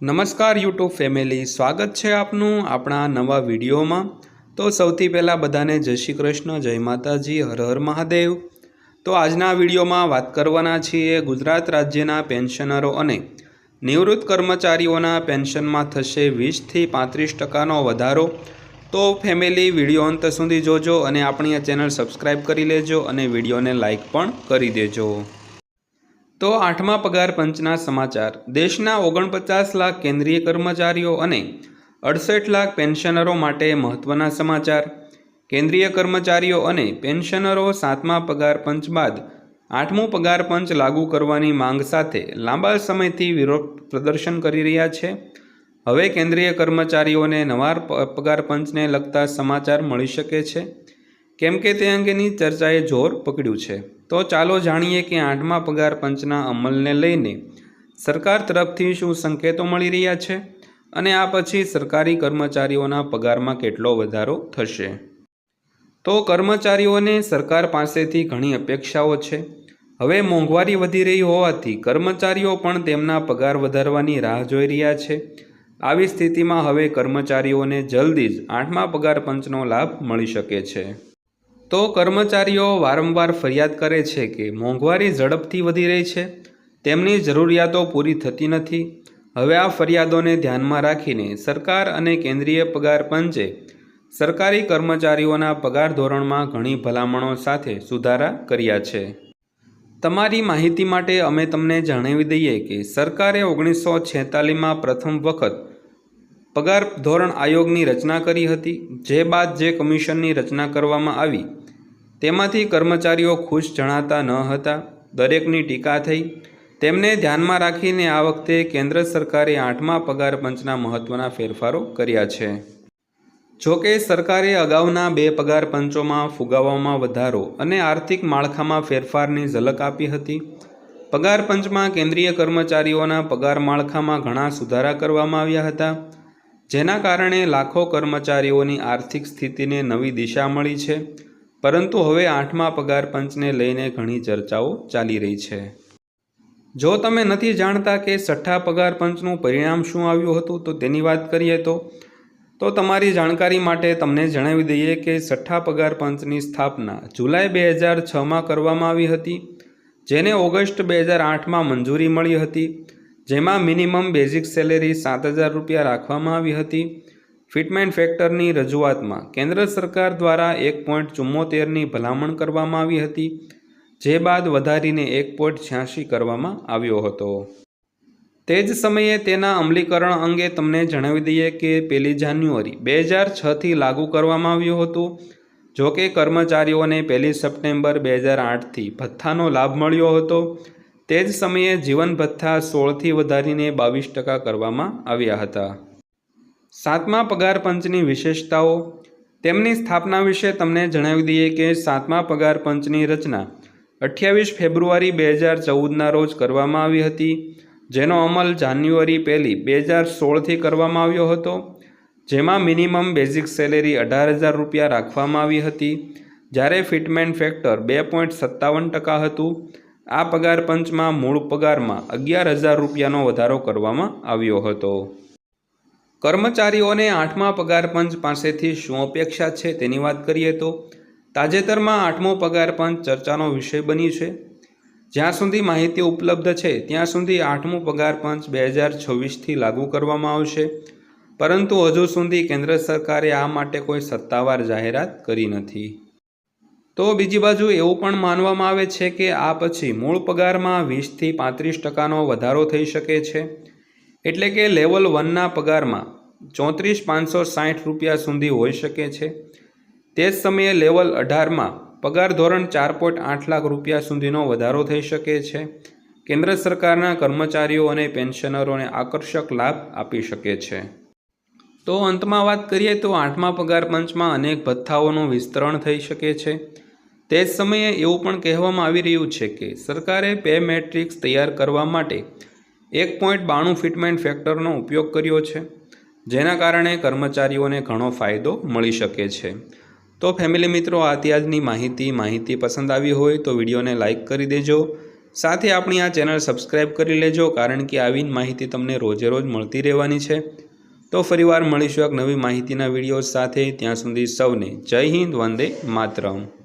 નમસ્કાર YouTube family, સ્વાગત છે આપનું આપણા નવા વિડીયોમાં. તો સૌથી પહેલાં બધાને જય શ્રી કૃષ્ણ, જય માતાજી, હર હર મહાદેવ. તો આજના વિડીયોમાં વાત કરવાના છીએ ગુજરાત રાજ્યના પેન્શનરો અને નિવૃત્ત કર્મચારીઓના પેન્શનમાં થશે વીસથી પાંત્રીસ ટકાનો વધારો. તો ફેમિલી, વીડિયો અંત સુધી જોજો અને આપણી આ ચેનલ સબસ્ક્રાઈબ કરી લેજો અને વિડીયોને લાઇક પણ કરી દેજો. તો આઠમા પગાર પંચના સમાચાર. દેશના ઓગણપચાસ લાખ કેન્દ્રીય કર્મચારીઓ અને અડસઠ લાખ પેન્શનરો માટે મહત્વના સમાચાર. કેન્દ્રીય કર્મચારીઓ અને પેન્શનરો સાતમા પગાર પંચ બાદ આઠમું પગાર પંચ લાગુ કરવાની માંગ સાથે લાંબા સમયથી વિરોધ પ્રદર્શન કરી રહ્યા છે. હવે કેન્દ્રીય કર્મચારીઓને નવા પગાર પંચને લગતા સમાચાર મળી શકે છે. કેમ કે તે અંગેની ચર્ચાએ જોર પકડ્યું છે. તો ચાલો જાણીએ કે આઠમા પગાર પંચના અમલને લઈને સરકાર તરફથી શું સંકેતો મળી રહ્યા છે અને આ પછી સરકારી કર્મચારીઓના પગારમાં કેટલો વધારો થશે. તો કર્મચારીઓને સરકાર પાસેથી ઘણી અપેક્ષાઓ છે. હવે મોંઘવારી વધી રહી હોવાથી કર્મચારીઓ પણ તેમના પગાર વધારવાની રાહ જોઈ રહ્યા છે. આવી સ્થિતિમાં હવે કર્મચારીઓને જલ્દી જ આઠમા પગાર પંચનો લાભ મળી શકે છે. તો કર્મચારીઓ વારંવાર ફરિયાદ કરે છે કે મોંઘવારી ઝડપથી વધી રહી છે. તેમની જરૂરિયાતો પૂરી થતી નથી. હવે આ ફરિયાદોને ધ્યાનમાં રાખીને સરકાર અને કેન્દ્રીય પગાર પંચે સરકારી કર્મચારીઓના પગાર ધોરણમાં ઘણી ભલામણો સાથે સુધારા કર્યા છે. તમારી માહિતી માટે અમે તમને જણાવી દઈએ કે સરકારે ઓગણીસો છેતાલીસમાં પ્રથમ વખત પગાર ધોરણ આયોગની રચના કરી હતી, જે બાદ જે કમિશનની રચના કરવામાં આવી તેમાંથી કર્મચારીઓ ખુશ જણાતા ન હતા, દરેકની ટીકા થઈ. તેમને ધ્યાનમાં રાખીને આ વખતે કેન્દ્ર સરકારે આઠમા પગાર પંચના મહત્ત્વના ફેરફારો કર્યા છે. જોકે સરકારે અગાઉના બે પગાર પંચોમાં ફુગાવામાં વધારો અને આર્થિક માળખામાં ફેરફારની ઝલક આપી હતી. પગાર પંચમાં કેન્દ્રીય કર્મચારીઓના પગાર માળખામાં ઘણા સુધારા કરવામાં આવ્યા હતા, જેના કારણે લાખો કર્મચારીઓની આર્થિક સ્થિતિને નવી દિશા મળી છે. પરંતુ હવે આઠમા પગાર પંચને લઈને ઘણી ચર્ચાઓ ચાલી રહી છે. જો તમે નથી જાણતા કે છઠ્ઠા પગાર પંચનું પરિણામ શું આવ્યું હતું, તો તેની વાત કરીએ તો. તો તમારી જાણકારી માટે તમને જણાવી દઈએ કે છઠ્ઠા પગાર પંચની સ્થાપના જુલાઈ બે હજાર છમાં કરવામાં આવી હતી, જેને ઓગસ્ટ બે હજાર આઠમાં મંજૂરી મળી હતી, જેમાં મિનિમમ બેઝિક સેલેરી સાત હજાર રૂપિયા રાખવામાં આવી હતી ફિટમેન્ટ ફેક્ટરની રજૂઆતમાં કેન્દ્ર સરકાર દ્વારા એક પોઈન્ટ ચુમ્મોતેરની ભલામણ કરવામાં આવી હતી, જે બાદ વધારીને એક પોઈન્ટ છ્યાસી કરવામાં આવ્યો હતો. તે જ સમયે તેના અમલીકરણ અંગે તમને જણાવી દઈએ કે પહેલી જાન્યુઆરી બે હજાર છથી લાગુ કરવામાં આવ્યું હતું, જો કે કર્મચારીઓને પહેલી સપ્ટેમ્બર બે હજાર આઠથી ભથ્થાનો લાભ મળ્યો હતો. તે જ સમયે જીવન ભથ્થા સોળથી વધારીને બાવીસ ટકા કરવામાં આવ્યા હતા. સાતમા પગાર પંચની વિશેષતાઓ. તેમની સ્થાપના વિશે તમને જણાવી દઈએ કે સાતમા પગાર પંચની રચના અઠ્યાવીસ ફેબ્રુઆરી બે હજાર ચૌદના રોજ કરવામાં આવી હતી, જેનો અમલ જાન્યુઆરી પહેલી બે હજાર સોળથી કરવામાં આવ્યો હતો, જેમાં મિનિમમ બેઝિક સેલેરી અઢાર હજાર રૂપિયા રાખવામાં આવી હતી. જ્યારે ફિટમેન્ટ ફેક્ટર બે પોઈન્ટ સત્તાવન ટકા હતું, આ પગાર પંચમાં મૂળ પગારમાં અગિયાર હજાર રૂપિયાનો વધારો કરવામાં આવ્યો હતો. કર્મચારીઓને આઠમા પગાર પંચ પાસેથી શું અપેક્ષા છે તેની વાત કરીએ તો તાજેતરમાં આઠમો પગાર પંચ ચર્ચાનો વિષય બની છે. જ્યાં સુધી માહિતી ઉપલબ્ધ છે, ત્યાં સુધી આઠમો પગાર પંચ બે હજાર છવ્વીસથી લાગુ કરવામાં આવશે. પરંતુ હજુ સુધી કેન્દ્ર સરકારે આ માટે કોઈ સત્તાવાર જાહેરાત કરી નથી. તો બીજી બાજુ એવું પણ માનવામાં આવે છે કે આ પછી મૂળ પગારમાં વીસથી પાંત્રીસ ટકાનો વધારો થઈ શકે છે. એટલે કે લેવલ વનના પગારમાં ચોત્રીસ પાંચસો સાઠ રૂપિયા સુધી હોઈ શકે છે. તે જ સમયે લેવલ અઢારમાં પગાર ધોરણ ચાર પોઈન્ટ આઠ લાખ રૂપિયા સુધીનો વધારો થઈ શકે છે. કેન્દ્ર સરકારના કર્મચારીઓ અને પેન્શનરોને આકર્ષક લાભ આપી શકે છે. તો અંતમાં વાત કરીએ તો આઠમા પગાર પંચમાં અનેક ભથ્થાઓનું વિસ્તરણ થઈ શકે છે. તે જ સમયે એવું પણ કહેવામાં આવી રહ્યું છે કે સરકારે પે મેટ્રિક્સ તૈયાર કરવા માટે એક પોઈન્ટ બાણું ફિટમેન્ટ ફેક્ટરનો ઉપયોગ કર્યો છે. જેના કારણે કર્મચારીઓને ઘણો ફાયદો મળી શકે છે. તો ફેમિલી મિત્રો આથી આજની માહિતી માહિતી પસંદ આવી હોય તો વિડીયોને લાઇક કરી દેજો. સાથે આપણી આ ચેનલ સબસ્ક્રાઈબ કરી લેજો કારણ કે આવી માહિતી તમને રોજે રોજ મળતી રહેવાની છે. તો ફરીવાર મળીશું એક નવી માહિતીના વીડિયો સાથે. ત્યાં સુધી સૌને જય હિન્દ, વંદે માતરમ.